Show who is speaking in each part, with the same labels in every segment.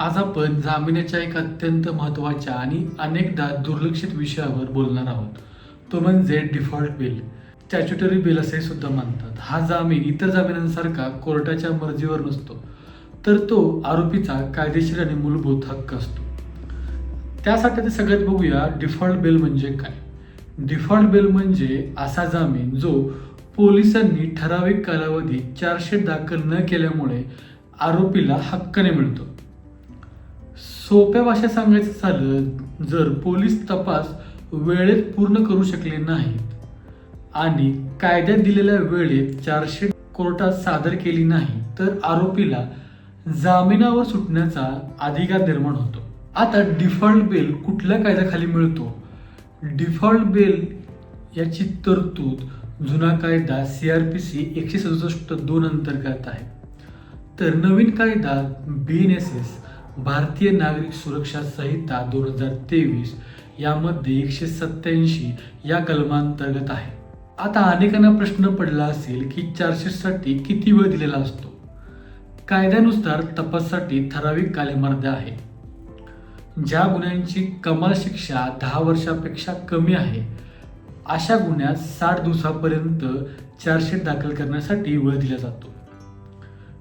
Speaker 1: आज आपण जामिनाच्या एक अत्यंत महत्त्वाच्या आणि अनेकदा दुर्लक्षित विषयावर बोलणार आहोत. तो म्हणजे डिफॉल्ट बिल स्टॅच्युटरी बिल असे सुद्धा मानतात हा जामीन इतर जामिनांसारखा कोर्टाच्या मर्जीवर नसतो. तर तो आरोपीचा कायदेशीर आणि मूलभूत हक्क असतो. त्यासाठी ते सगळ्यात बघूया डिफॉल्ट बिल म्हणजे काय. डिफॉल्ट बिल म्हणजे असा जामीन जो पोलिसांनी ठराविक कालावधीत चार्जशीट दाखल न केल्यामुळे आरोपीला हक्काने मिळतो. सोप्या भाषेत सांगायचं झालं जर पोलीस तपास वेळेत पूर्ण करू शकले नाहीत आणि कायद्यात दिलेल्या वेळेत चारशे कोर्टात सादर केली नाही तर आरोपीला जामिनावर सुटण्याचा अधिकार निर्माण होतो. आता डिफॉल्ट बेल कुठल्या कायद्याखाली मिळतो? डिफॉल्ट बेल याची तरतूद जुना कायदा सी आर पी सी एकशे सदुसष्ट दोन अंतर्गत आहे. तर नवीन कायदा बी एन एस एस भारतीय नागरिक सुरक्षा संहिता दोन हजार तेवीस यामध्ये एकशे सत्याऐंशी या कलमांतर्गत आहे. आता अनेकांना प्रश्न पडला असेल की चार्जशीटसाठी किती वेळ दिलेला असतो? कायद्यानुसार तपासासाठी ठराविक कालमर्यादा आहे. ज्या गुन्ह्यांची कमाल शिक्षा दहा वर्षापेक्षा कमी आहे अशा गुन्ह्यात साठ दिवसापर्यंत चार्जशीट दाखल करण्यासाठी वेळ दिला जातो.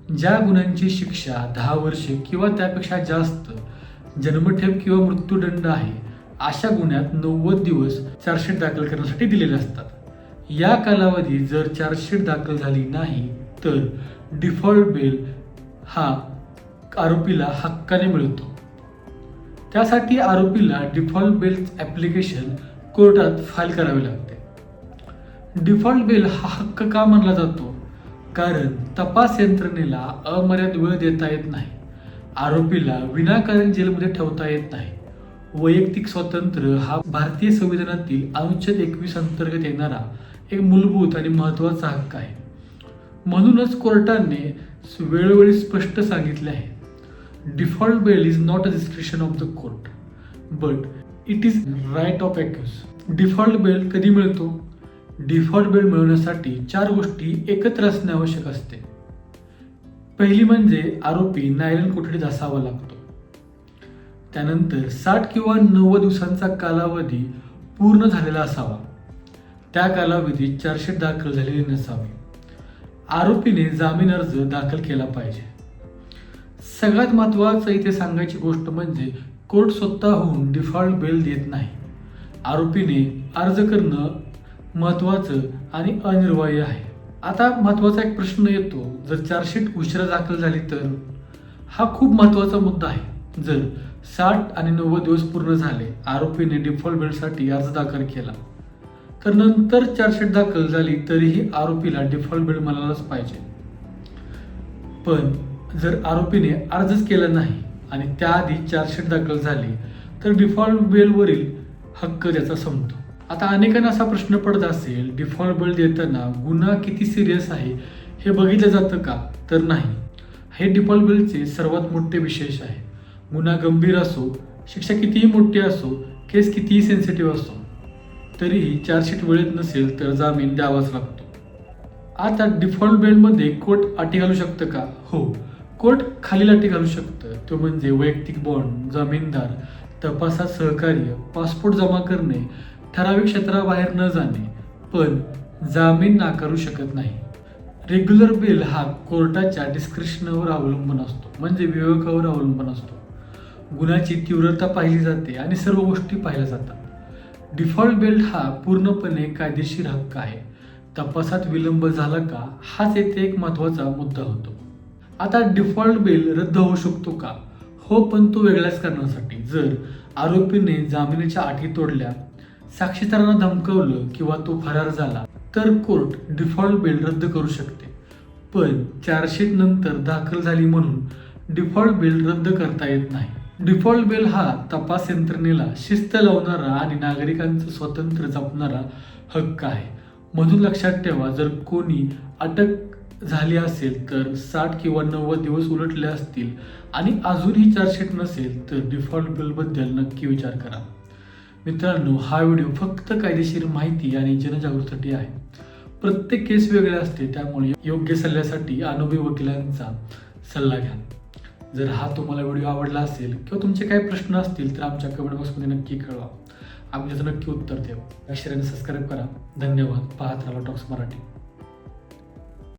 Speaker 1: ज्या गुन्ह्यांची शिक्षा दहा वर्षे किंवा त्यापेक्षा जास्त जन्मठेप किंवा मृत्यूदंड आहे अशा गुन्ह्यात नव्वद दिवस चार्जशीट दाखल करण्यासाठी दिलेले असतात. या कालावधीत जर चार्जशीट दाखल झाली नाही तर डिफॉल्ट बेल हा आरोपीला हक्काने मिळतो. त्यासाठी आरोपीला डिफॉल्ट बेल ॲप्लिकेशन कोर्टात फाईल करावे लागते. डिफॉल्ट बेल हा हक्क का मानला जातो? कारण तपास यंत्रणेला अमर्याद वेळ देता येत नाही. आरोपीला विनाकारण जेलमध्ये ठेवता येत नाही. वैयक्तिक स्वातंत्र्य हा भारतीय संविधानातील अनुच्छेद एकवीस अंतर्गत येणारा एक मूलभूत आणि महत्त्वाचा हक्क आहे. म्हणूनच कोर्टाने वेळोवेळी स्पष्ट सांगितले आहे. Default bail is not a description of the court but it is right of accused. Default bail कधी मिळतो? डिफॉल्ट बेल मिळवण्यासाठी चार गोष्टी एकत्र असणे आवश्यक असते. पहिली म्हणजे आरोपी नायलन कोठडीत असावा लागतो. त्यानंतर साठ किंवा नव्वद दिवसांचा कालावधी पूर्ण झालेला असावा. त्या कालावधीत चार्जशीट दाखल झालेली नसावी. आरोपीने जामीन अर्ज दाखल केला पाहिजे. सगळ्यात महत्त्वाचं इथे सांगायची गोष्ट म्हणजे कोर्ट स्वतःहून डिफॉल्ट बेल देत नाही. आरोपीने अर्ज करणं महत्त्वाचं आणि अनिर्वाह्य आहे. आता महत्त्वाचा एक प्रश्न येतो. जर चार्जशीट उशिरा दाखल झाली तर? हा खूप महत्त्वाचा मुद्दा आहे. जर साठ आणि नव्वद दिवस पूर्ण झाले आरोपीने डिफॉल्ट बेलसाठी अर्ज दाखल केला तर नंतर चार्जशीट दाखल झाली तरीही आरोपीला डिफॉल्ट बेल मिळालाच पाहिजे. पण जर आरोपीने अर्जच केला नाही आणि त्याआधी चार्जशीट दाखल झाली तर डिफॉल्ट बेलवरील हक्क त्याचा संपतो. आता अनेकांना असा प्रश्न पडत असेल डिफॉल्ट बिल देताना गुन्हा किती सिरियस आहे हे बघितलं जातं का? तर नाही. हे डिफॉल्ट बिलचे सर्वात मोठे विशेष आहे. गुन्हा गंभीर असो शिक्षा कितीही मोठी असो केस कितीही सेन्सिटिव्ह असो तरीही चार्जशीट वेळेत नसेल तर जामीन द्यावाच लागतो. आता डिफॉल्ट बेलमध्ये कोर्ट अटी घालू शकतं का? हो. कोर्ट खालील अटी घालू शकतं. तो म्हणजे वैयक्तिक बॉन्ड जामीनदार तपासात सहकार्य पासपोर्ट जमा करणे ठराविक क्षेत्राबाहेर न जाणे पण जामीन नाकारू शकत नाही. रेग्युलर बिल हा कोर्टाच्या डिस्क्रिप्शनवर अवलंबून असतो म्हणजे विवेकावर अवलंबून असतो. गुन्ह्याची तीव्रता पाहिली जाते आणि सर्व गोष्टी पाहिल्या जातात. डिफॉल्ट बेल हा पूर्णपणे कायदेशीर हक्क आहे. तपासात विलंब झाला का हाच येथे एक महत्त्वाचा मुद्दा होतो. आता डिफॉल्ट बेल रद्द होऊ शकतो का? हो पण तो वेगळ्याच कारणासाठी. जर आरोपीने जामिनीच्या अटी तोडल्या साक्षीदारांना धमकवलं किंवा तो फरार झाला तर कोर्ट डिफॉल्ट बेल रद्द करू शकते. पण चार्जशीट नंतर दाखल झाली म्हणून डिफॉल्ट बेल रद्द करता येत नाही. डिफॉल्ट बेल हा तपास यंत्रणेला शिस्त लावणारा आणि नागरिकांचं स्वातंत्र्य जपणारा हक्क आहे. म्हणून लक्षात ठेवा जर कोणी अटक झाली असेल तर साठ किंवा नव्वद दिवस उलटले असतील आणि अजूनही चार्जशीट नसेल तर डिफॉल्ट बिलबद्दल नक्की विचार करा. मित्रांनो हा व्हिडिओ फक्त कायदेशीर माहिती आणि जनजागृतीसाठी आहे. प्रत्येक केस वेगळे असते त्यामुळे योग्य सल्ल्यासाठी अनुभवी वकिलांचा सल्ला घ्या. जर हा तुम्हाला व्हिडिओ आवडला असेल किंवा तुमचे काही प्रश्न असतील तर आमच्या कमेंट बॉक्समध्ये नक्की कळवा. आम्ही त्याचं नक्की उत्तर देऊ. अक्षराने सबस्क्राईब करा. धन्यवाद. पाहत राहा टॉक्स मराठी.